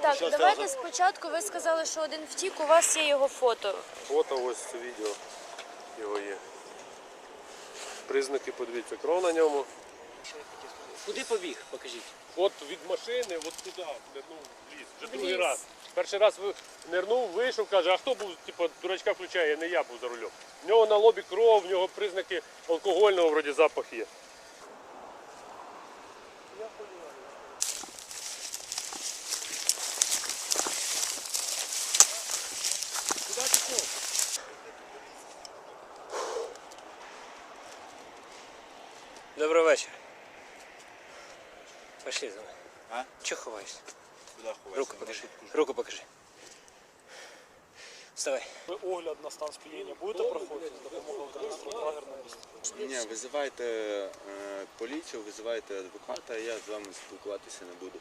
Так, давайте спочатку ви сказали, що один втік, у вас є його фото. Фото ось це відео його є. Признаки, подивіться, кров на ньому. Куди побіг? Покажіть. От від машини, от туди, нирнув в ліс. Вже другий ліс. раз. Перший раз ви- нирнув, вийшов, каже, а хто був, типу, дурачка включає, не я був за рулем. В нього на лобі кров, в нього признаки алкогольного вроді запах є. Куди пішов? Добрий вечір. Пошли за мною. А? Чого ховаєшся? Куди ховаєшся? Руку покажи. Руку покажи. Вставай. Ви огляд на стан сп'яніння будете проходити з допомогою лагер? Ні, визивайте е, поліцію, визивайте адвоката, я з вами спілкуватися не буду.